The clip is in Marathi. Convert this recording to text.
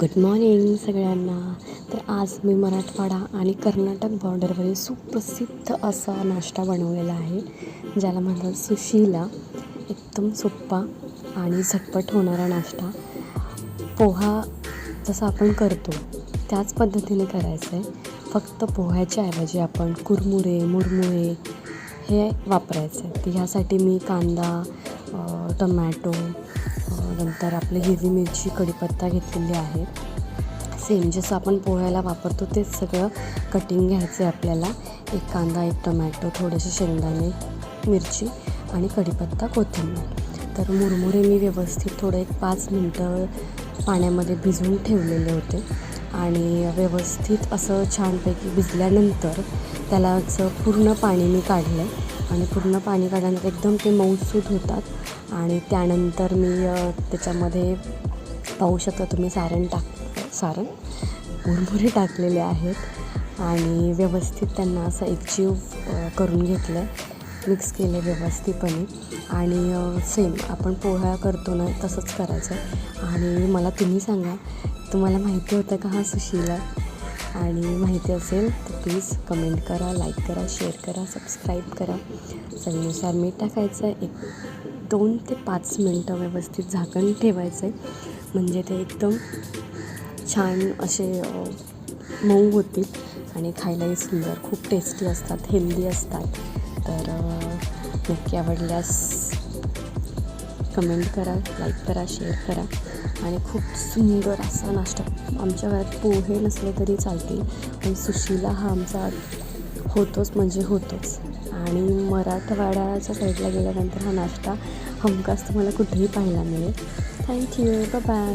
गुड मॉर्निंग सगळ्यांना. तर आज मी मराठवाडा आणि कर्नाटक बॉर्डरवरील सुप्रसिद्ध असा नाश्ता बनवलेला आहे ज्याला म्हणतात सुशीला. एकदम सोप्पा आणि झटपट होणारा नाश्ता. पोहा जसा आपण करतो त्याच पद्धतीने करायचं आहे फक्त पोह्याच्या ऐवजी आपण कुरमुरे मुरमुरे हे वापरायचं आहे तर ह्यासाठी मी कांदा टमॅटो नंतर आपली हिरवी मिरची कढीपत्ता घेतलेली आहे. सेम जसं आपण पोह्याला वापरतो तेच सगळं कटिंग घ्यायचं आहे आपल्याला. एक कांदा एक टमॅटो थोडेसे शेंगदाणे मिरची आणि कढीपत्ता कोथिंबीर. तर मुरमुरे मी व्यवस्थित थोडं एक पाच मिनटं पाण्यामध्ये भिजवून ठेवलेले होते. आणि व्यवस्थित असं छानपैकी भिजल्यानंतर त्याला असं पूर्ण पाणी मी काढलं आहे आणि पूर्ण पाणी काढल्यानंतर एकदम ते मऊसूद होतात. आणि त्यानंतर मी त्याच्यामध्ये पाहू शकता तुम्ही सारण टाक सारण मुरमुरे टाकलेले आहेत. आणि व्यवस्थित त्यांना असं एकजीव करून घेतलं आहे मिक्स केले व्यवस्थितपणे. आणि सेम आपण पोहा करतो ना तसंच करायचं. आणि मला तुम्ही सांगा तुम्हाला माहिती होतं का हा सुशीला? आणि माहिती असेल तर प्लीज कमेंट करा लाईक करा शेअर करा सबस्क्राईब करा. चवीनुसार मीठ टाकायचं आहे. एक दोन ते पाच मिनटं व्यवस्थित झाकण ठेवायचं आहे. म्हणजे ते एकदम छान असे मऊ होतील. आणि खायलाही सुंदर खूप टेस्टी असतात हेल्दी असतात. तर नक्की आवडल्यास कमेंट करा लाईक करा शेअर करा. आणि खूप सुंदर असा नाश्ता. आमच्या घरात पोहे नसले तरी चालतील पण सुशीला हा आमचा होतोच म्हणजे होतोच. आणि मराठवाड्याच्या साईडला गेल्यानंतर हा नाश्ता हमखास तुम्हाला कुठेही पाहायला मिळेल. Thank you bye